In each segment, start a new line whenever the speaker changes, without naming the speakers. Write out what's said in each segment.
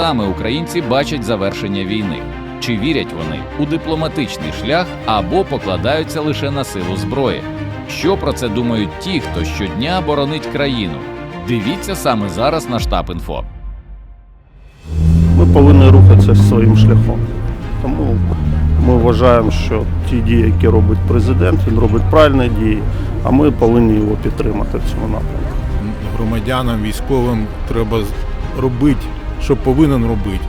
Саме українці бачать завершення війни. Чи вірять вони у дипломатичний шлях або покладаються лише на силу зброї? Що про це думають ті, хто щодня боронить країну? Дивіться саме зараз на штаб інфо.
Ми повинні рухатися своїм шляхом. Тому ми вважаємо, що ті дії, які робить президент, він робить правильні дії, а ми повинні його підтримати в цьому напрямку.
громадянам, військовим треба робити, що повинен робити.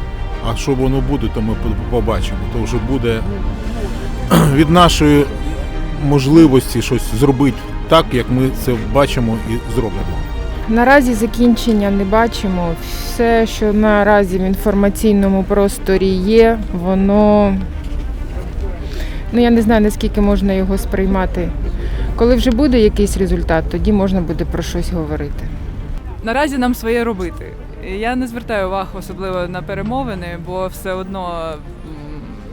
А що воно буде, то ми побачимо. То вже буде від нашої можливості щось зробити так, як ми це бачимо і зробимо.
Наразі закінчення не бачимо. Все, що наразі в інформаційному просторі є, воно ну я не знаю наскільки можна його сприймати. Коли вже буде якийсь результат, тоді можна буде про щось говорити.
Наразі нам своє робити. Я не звертаю увагу особливо на перемовини, бо все одно,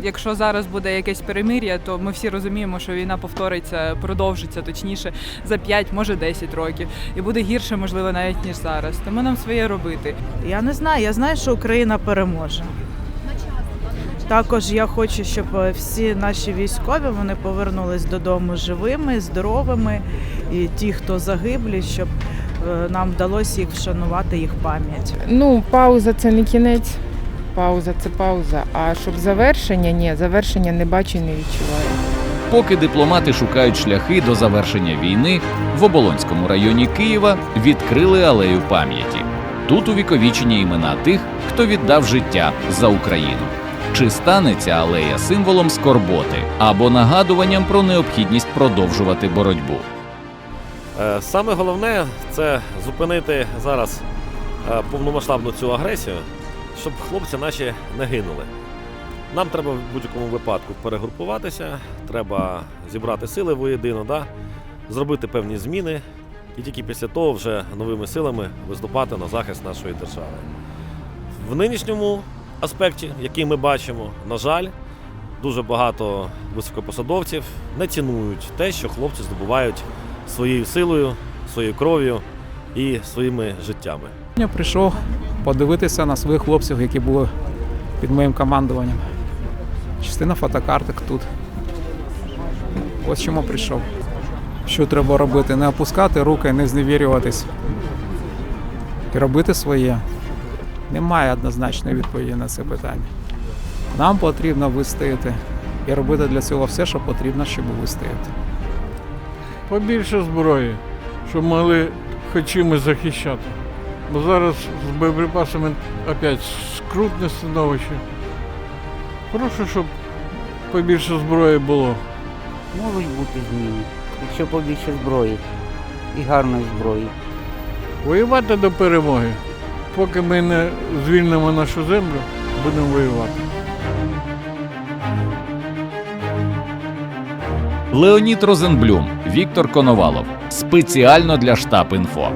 якщо зараз буде якесь перемир'я, то ми всі розуміємо, що війна повториться, продовжиться точніше за 5, може 10 років, і буде гірше, можливо, навіть ніж зараз. Тому нам своє робити.
Я не знаю. Я знаю, що Україна переможе. Також я хочу, щоб всі наші військові вони повернулись додому живими, здоровими, і ті, хто загиблі, щоб нам вдалося їх вшанувати їх пам'ять.
Ну, пауза це не кінець. Пауза це пауза. А щоб завершення, ні, завершення не бачу і не відчуваю.
Поки дипломати шукають шляхи до завершення війни, в Оболонському районі Києва відкрили алею пам'яті. Тут увіковічені імена тих, хто віддав життя за Україну. Чи стане ця алея символом скорботи або нагадуванням про необхідність продовжувати боротьбу?
Е, Саме головне це зупинити зараз е, повномасштабну цю агресію, щоб хлопці наші не гинули. Нам треба в будь-якому випадку перегрупуватися, треба зібрати сили воєдино, да? зробити певні зміни і тільки після того вже новими силами виступати на захист нашої держави. В нинішньому аспекті, який ми бачимо, на жаль, дуже багато високопосадовців не цінують те, що хлопці здобувають своєю силою, своєю кров'ю і своїми життями.
Я прийшов подивитися на своїх хлопців, які були під моїм командуванням. Частина фотокарток тут. Ось чому прийшов. Що треба робити? Не опускати руки, не зневірюватись. І робити своє. Немає однозначної відповіді на це питання. Нам потрібно вистояти і робити для цього все, що потрібно, щоб вистояти.
Побільше зброї, щоб могли хоч чимось захищати. Бо зараз з боєприпасами опять скрутне становище. Прошу, щоб побільше зброї було.
Можуть бути зміни, якщо побільше зброї і гарної зброї.
Воювати до перемоги. Поки ми не звільнимо нашу землю, будемо воювати.
Леонід Розенблюм, Віктор Коновалов. Спеціально для штаб інфо.